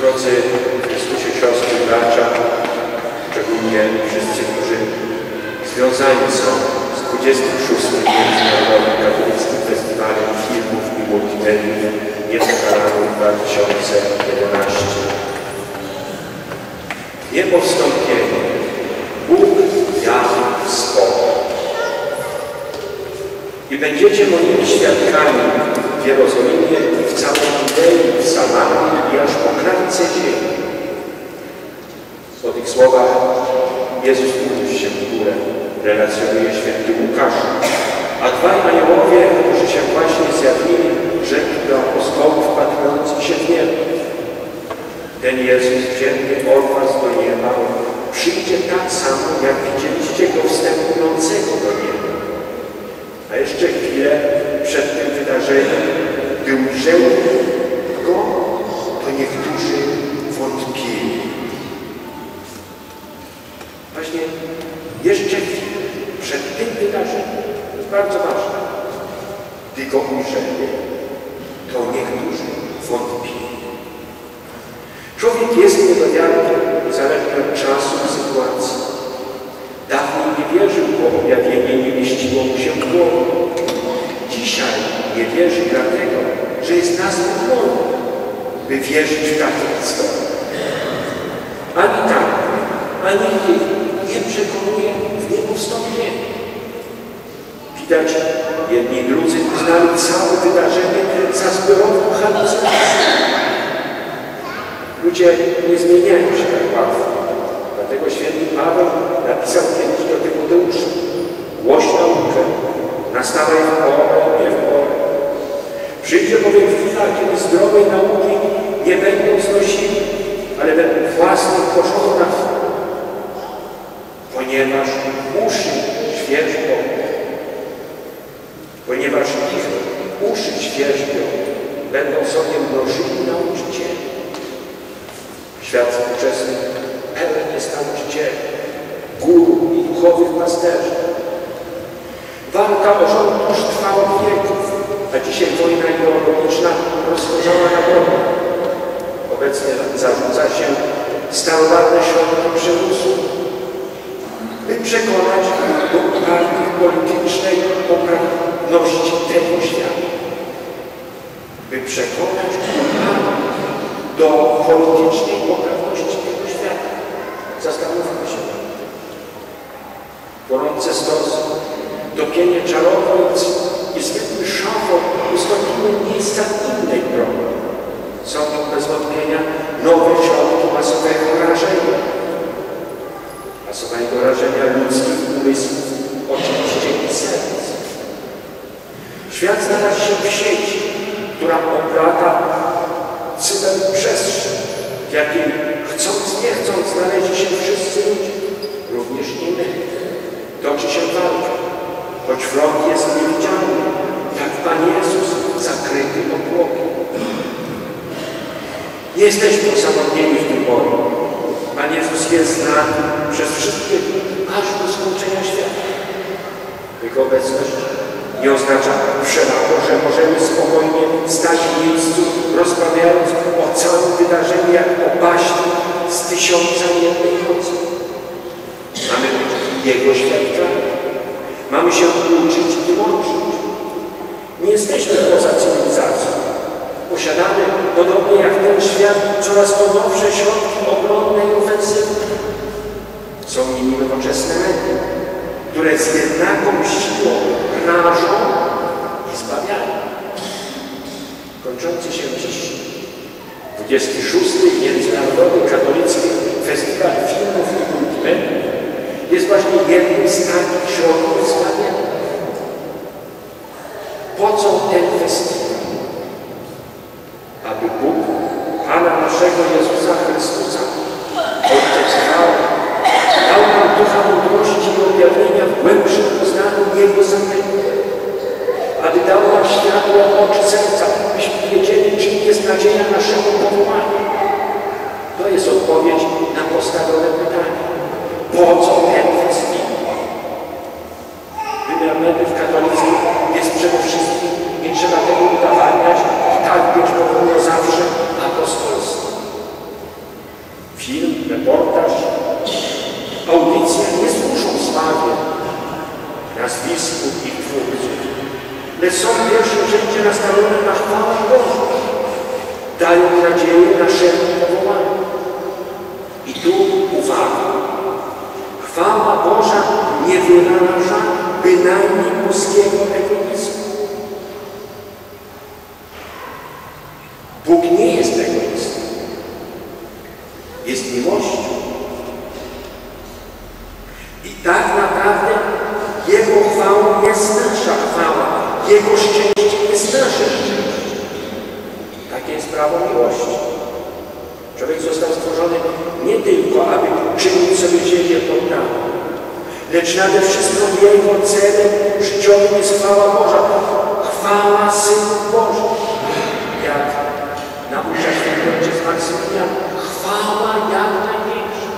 Drodzy w Chrystusie siostry bracia, szczególnie wszyscy, którzy związani są z 26. Międzynarodowym Katolickim Festiwalem Filmów i Multimediów Niepokalanów 2011. Niepowstąpienie. Bóg jazł spokój. I będziecie moimi świadkami w Jerozolimie i w całej Judei, w Samarii i aż po krańce ziemi. Po tych słowach Jezus uniósł się w górę, relacjonuje święty Łukasz, a dwaj aniołowie, którzy się właśnie zjawili, rzekli do apostołów patrujących się w niebo. Ten Jezus wzięty od was do nieba przyjdzie tak samo, jak widzieliście go wstępującego do nieba. A jeszcze chwilę przed tym wydarzeniem, gdy ujrzeli go, to niektórzy wątpili. Właśnie jeszcze chwilę przed tym wydarzeniem, to jest bardzo ważne, gdy go ujrzeli, to niektórzy wątpili. Człowiek jest niedowiarny zależnie od czasu i sytuacji. Dawniej nie wierzył, bo objawienie nie mieściło mu się w głowie. Dzisiaj nie wierzy dlatego, że jest nazwy młody, by wierzyć w takie historie. Ani tak, ani nie, nie przekonuje w niepowstąpienie. Widać, jedni drudzy uznali całe wydarzenie za zbiorową halucynację. Ludzie nie zmieniają się tak łatwo. Dlatego święty Paweł napisał kiedyś do Tymoteusza Głoś naukę, nastawaj w porę, nie w porę. Przyjdzie bowiem chwila, kiedy zdrowej nauki nie będą znosili, ale według własnych porządków, ponieważ uszy świeżbią, ponieważ ich uszy świeżbią, będą sobie mnożyli nauczycieli. Świat współczesny pełen jest nauczycieli, guru i duchowych pasterzy. Walka o rząd już trwała wieków, a dzisiaj wojna ideologiczna rozpoczęła Europę. Obecnie zarzuca się starowarne środki przymusu, by przekonać do partii politycznej poprawności tego świata. By przekonać do politycznej poprawności tego świata. Zastanówmy się. Gorące stosy, topienie czarownic i zwykły szafor ustąpiły miejsca innej broni. Są to bez wątpienia nowe środki masowego rażenia. Masowego rażenia ludzkich umysłów, oczywiście i serc. Świat znalazł się w sieci, która oplata cyberprzestrzeń, w jakiej chcąc, nie chcąc znaleźli się wszyscy ludzie, również i my. Toczy się walka, choć wrog jest niewidzialny, jak Pan Jezus zakryty obłokiem. Nie jesteśmy osamotnieni w tym boju. Pan Jezus jest z nami przez wszystkie dni, aż do skończenia świata. Jego obecność nie oznacza wszelako, że możemy spokojnie stać w miejscu, rozmawiając o całym wydarzeniu jak o baśni z tysiąca jednej nocy. Mamy być Jego świadkami. Mamy się uczyć i łączyć. Nie jesteśmy poza cywilizacją. Posiadamy, podobnie jak ten świat, coraz to nowsze środki obronne i. Są nimi nowoczesne media, które z jednaką siłą rażą i zbawiają. Kończący się dziś 26. Międzynarodowy Katolicki Festiwal Filmów i Multimediów jest właśnie jednym z takich środków zbawienia. Po co ten festiwal? Aby Bóg, Pana naszego Jezusa Chrystusa, Ojciec chwały, dał nam ducha mądrości i objawienia w głębszym poznaniu Jego zamętu. Aby dał nam światło oczy serca, byśmy wiedzieli, czym jest nadzieja naszego powołania. To jest odpowiedź na postawione pytanie. Po co festiwal? Wymiar mediów katolickich jest przede wszystkim, nie trzeba tego udowadniać, i tak być powinno zawsze apostolstwo. reportaż, audycja nie służą sławie, nazwisku ich twórców, lecz są w pierwszym rzędzie nastawione na chwałę Bożą. Dają nadzieję na szersze powołanie. I tu uwaga. Chwała Boża nie wyraża bynajmniej boskiego egoizmu. Bóg nie jest egoistą. Jest miłością. I tak naprawdę Jego chwała jest nasza chwała. Jego szczęście jest nasze szczęście. Takie jest prawo miłości. Człowiek został stworzony nie tylko, aby czynić sobie ziemię poddaną, lecz nade wszystko Jego celem życiowym jest chwała Boża. Chwała Synów Bożych. Jak naucza święty ojciec Maksymilian, chwała jak największa.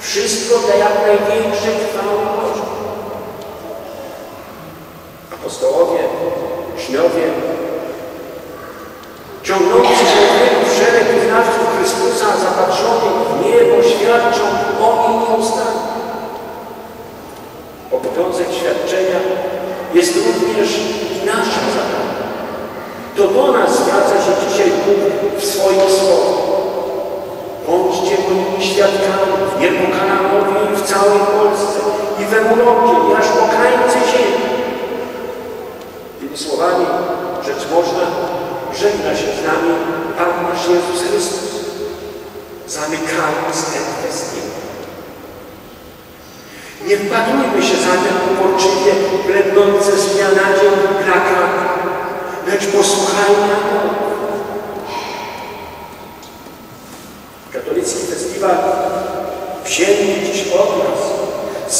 Wszystko dla jak największej chwały Bożej. Apostołowie, uczniowie, ciągnący się w szereg wyznawców Chrystusa, zapatrzonych w niebo, świadczą o nim nieustannie. Obowiązek świadczenia jest również i naszym zadaniem. To do nas zwraca się dzisiaj Bóg w swoim słowie. Bądźcie moimi świadkami w Niepokalamowie i w całej Polsce i w Europie i aż po krańce ziemi. Tymi słowami rzecz można żegna się z nami Pan nasz Jezus Chrystus, zamykając ten festiwal. Nie wpadujmy się zatem uporczywie blednące z dnia na dzień plakaty, lecz posłuchajmy Aniołów. Katolicki festiwal wzięli dziś obraz,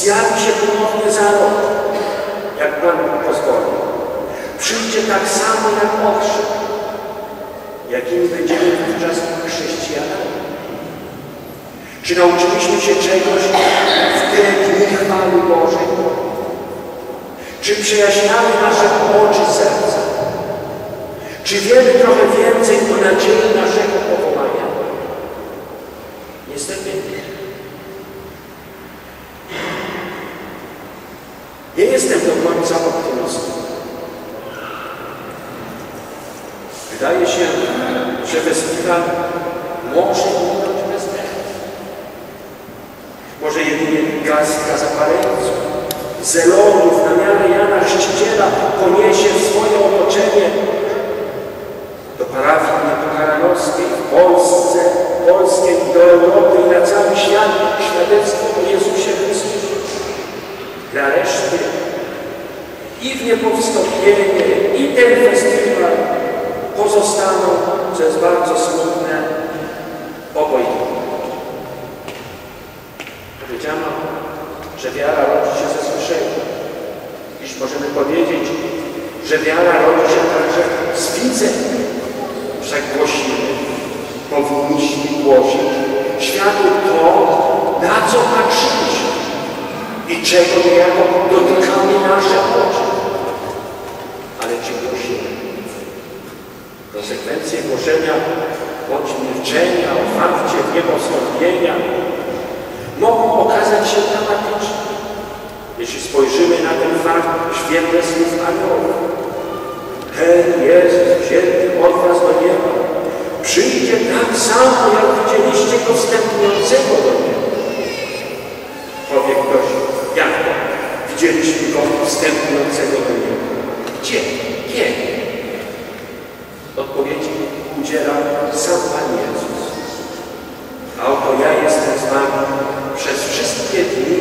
zjawi się ponownie za rok, jak Pan pozwoli. Przyjdzie tak samo jak okrzyk, jakimi będziemy wówczas chrześcijanami. Czy nauczyliśmy się czegoś w te dni chwały Bożej? Czy przejaśniamy nasze oczy serca? Czy wiemy trochę więcej o nadziei naszego powołania? Niestety nie. Nie jestem do końca optymistą. Wydaje się, że festiwal może minąć bez echa. Może jedynie garstka zapaleńców, zelonów na miarę Jana Chrzciciela poniesie w swoje otoczenie do parafii niepokaranowskiej w Polsce, Polskiej do Europy i na cały świat świadectwo o Jezusie Chrystusie. Dla reszty i w niepowstąpienie, i ten festiwal pozostaną, co jest bardzo smutne, obojętne. Powiedziano, że wiara rodzi się ze słyszenia. Dziś możemy powiedzieć, że wiara rodzi się także z widzenia. Wszak głosimy, powinniśmy głosić światu to, na co patrzyliśmy i czego niejako dotykały nasze oczy. Ale czy głosimy? Konsekwencje głoszenia bądź milczenia, otwarcie niepostąpienia się dramatyczne, jeśli spojrzymy na ten fakt w świetle słów aniołów. Ten Jezus wzięty od was do nieba przyjdzie tak samo, jak widzieliście go wstępującego do nieba. Powie ktoś, jak to? Widzieliśmy go wstępującego do nieba. Gdzie? Kiedy? Odpowiedzi udziela sam Pan Jezus. A oto ja jestem dni,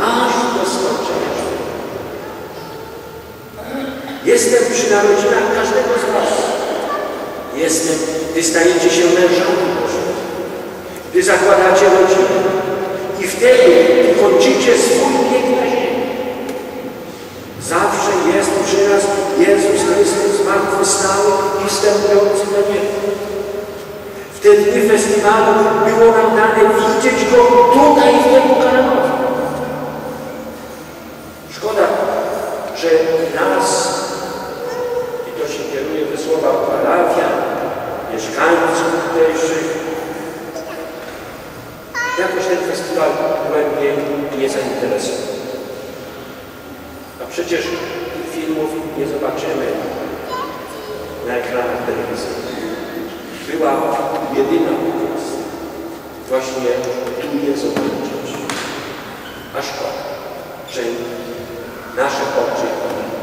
aż do skończenia. Jestem przy narodzinach każdego z Was. Jestem, gdy stajecie się mężami Bożymi, gdy zakładacie rodzinę i wtedy kończycie swój bieg na ziemi. Zawsze jest przy nas Jezus Chrystus zmartwychwstały i wstępujący do nieba. Te dni festiwalu było nam dane widzieć go tutaj, w niebo kanałowym. Szkoda, że nas, i to się kieruje do słowa parafia, mieszkańców tutejszych, jakoś ten festiwal głębiej nie zainteresował. A przecież filmów nie zobaczymy na ekranach telewizji. Była jedyna okazja właśnie je zobaczyć. A szkoda, że nasze oczy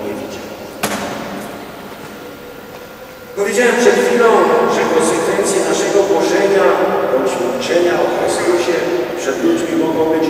nie widziały. Powiedziałem przed chwilą, że konsekwencje naszego głoszenia bądź milczenia o Chrystusie przed ludźmi mogą być